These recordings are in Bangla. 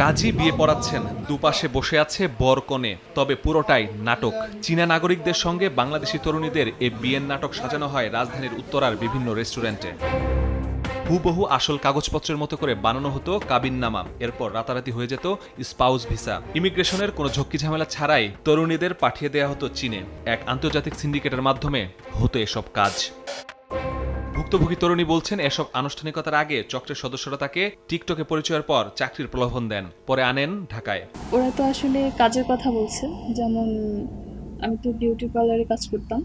কাজী বিয়ে পড়াচ্ছেন, দুপাশে বসে আছে বরকনে, তবে পুরোটাই নাটক। চীনা নাগরিকদের সঙ্গে বাংলাদেশি তরুণীদের এ বিয়ের নাটক সাজানো হয় রাজধানীর উত্তরার বিভিন্ন রেস্টুরেন্টে। হুবহু আসল কাগজপত্রের মতো করে বানানো হতো কাবিননামা, এরপর রাতারাতি হয়ে যেত স্পাউস ভিসা। ইমিগ্রেশনের কোনো ঝক্কি ঝামেলা ছাড়াই তরুণীদের পাঠিয়ে দেয়া হতো চীনে। এক আন্তর্জাতিক সিন্ডিকেটের মাধ্যমে হতো এসব কাজ। ভুক্তভোগী তরুণী বলছেন, এসব আনুষ্ঠানিকতার আগে চক্রের সদস্যরা তাকে টিকটকে পরিচয়ের পর চাকরির প্রলোভন দেন। পরে আনেন ঢাকায়। ওরা তো আসলে কাজের কথা বলছে। যেমন, আমি তো বিউটি পার্লারে কাজ করতাম।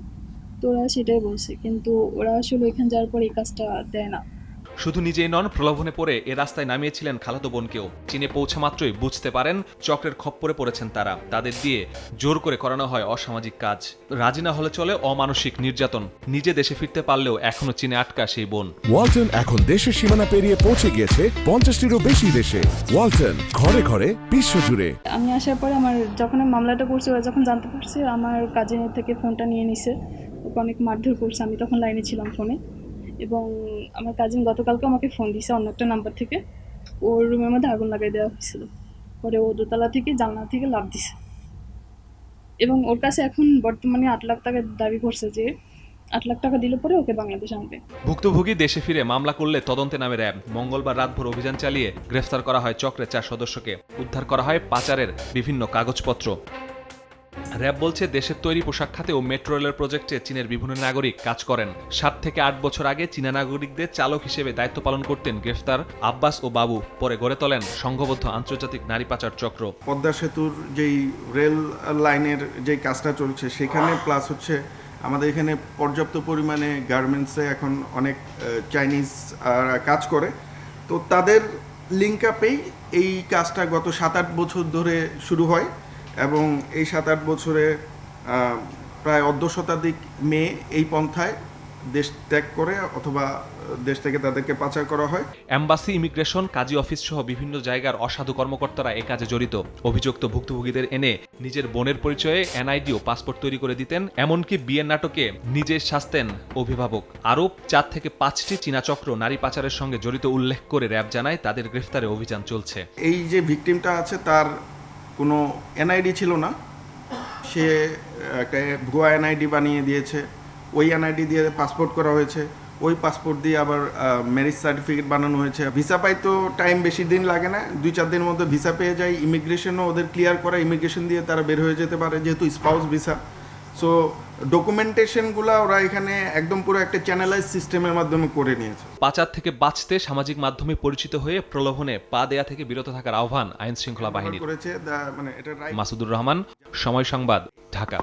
তো ওরা সেটাই বলছে। কিন্তু ওরা আসলে ওইখানে যাওয়ার পর এই কাজটা দেয় না। শুধু নিজেই নন প্রলোভনে পড়ে এ রাস্তায় নামিয়েছিলেন খালাতো বোনকেও। চীনে পৌঁছা মাত্রই বুঝতে পারেন চক্রের খপ্পরে পড়েছেন তারা। তাদের দিয়ে জোর করে করানো হয় অসামাজিক কাজ। রাজি না হলে চলে অমানসিক নির্যাতন। নিজে দেশে ফিরতে পারলেও এখনও চীনে আটকা সেই বোন। ওয়ালটন এখন দেশের সীমানা পেরিয়ে পৌঁছে গিয়েছে পঞ্চাশটিরও বেশি দেশে। ওয়ালটন ঘরে ঘরে বিশ্বজুড়ে আমি আসার পরে আমার যখন আমি মামলাটা করছি ওরা যখন জানতে পারছি আমার কাজিনের থেকে ফোনটা নিয়ে নিছে। অনেক মারধর করছে। আমি তখন লাইনে ছিলাম ফোনে এবং আমার কাজিন গতকালকে আমাকে ফোন দিছে অন্য একটা নাম্বার থেকে। ওর রুমের মধ্যে আগুন লাগাই দেওয়া হয়েছিল। পরে ও দোতলা থেকে জানলা থেকে লাভ দিছে। এবং ওর কাছে এখন বর্তমানে আট লাখ টাকা দাবি করছে যে, আট লাখ টাকা দিলে পরে ওকে বাংলাদেশ আনবে। ভুক্তভোগী দেশে ফিরে মামলা করলে তদন্তে নামে র্যাব মঙ্গলবার রাতভর অভিযান চালিয়ে গ্রেফতার করা হয় চক্রের চার সদস্যকে। উদ্ধার করা হয় পাচারের বিভিন্ন কাগজপত্র। র্যাব বলছে দেশের তৈরি পোশাক খাতে ও মেট্রো রেলের প্রজেক্টে চীনের বিভিন্ন নাগরিক কাজ করেন। সাত থেকে আট বছর আগে চীনা নাগরিকদের চালক হিসেবে দায়িত্ব পালন করতেন গ্রেফতার আব্বাস ও বাবু, পরে গড়ে তোলেন সংঘবদ্ধ আন্তর্জাতিক নারী পাচার চক্র। পদ্মা সেতুর যেই রেল লাইনের যেই কাজটা চলছে, সেখানে প্লাস হচ্ছে আমাদের এখানে পর্যাপ্ত পরিমাণে গার্মেন্টসে এখন অনেক চাইনিজ কাজ করে। তো তাদের লিঙ্ক আপেই এই কাজটা গত সাত আট বছর ধরে শুরু হয়। এবং এই সাত আট বছরে প্রায় অর্ধ শতাধিক মেয়ে এই পন্থায় দেশ ত্যাগ করে অথবা দেশ থেকে তাদেরকে পাচার করা হয়। অ্যাম্বাসি ইমিগ্রেশন কাজী অফিস সহ বিভিন্ন জায়গার অসাধু কর্মকর্তারা এ কাজে জড়িত। অভিযুক্ত ভুক্তভোগীদের এনে নিজের বোনের পরিচয়ে এনআইডি ও পাসপোর্ট তৈরি করে দিতেন এমনকি বিয়ের নাটকে নিজে শাস্তেন অভিভাবক। আরও চার থেকে পাঁচটি চীনা চক্র নারী পাচারের সঙ্গে জড়িত উল্লেখ করে র্যাব জানায় তাদের গ্রেফতারে অভিযান চলছে। এই যে ভিকটিমটা আছে তার কোনো এনআইডি ছিল না। সে একটা ভুয়া এনআইডি বানিয়ে দিয়েছে। ওই এনআইডি দিয়ে পাসপোর্ট করা হয়েছে। ওই পাসপোর্ট দিয়ে আবার ম্যারেজ সার্টিফিকেট বানানো হয়েছে। ভিসা পাই তো টাইম বেশি দিন লাগে না। দুই চার দিনের মধ্যে ভিসা পেয়ে যায়। ইমিগ্রেশনও ওদের ক্লিয়ার করা। ইমিগ্রেশন দিয়ে তারা বের হয়ে যেতে পারে, যেহেতু স্পাউস ভিসা সো ডকুমেন্টেশনগুলো ওরা এখানে একদম পুরো একটা চ্যানেলাইজ সিস্টেমের মাধ্যমে করে নিয়েছে। পাচার থেকে বাঁচতে সামাজিক মাধ্যমে পরিচিত হয়ে প্রলোভনে পা দেয়া থেকে বিরত থাকার আহ্বান আইন শৃঙ্খলা বাহিনীর। করেছে মানে এটা মাসুদুর রহমান সময় সংবাদ ঢাকা।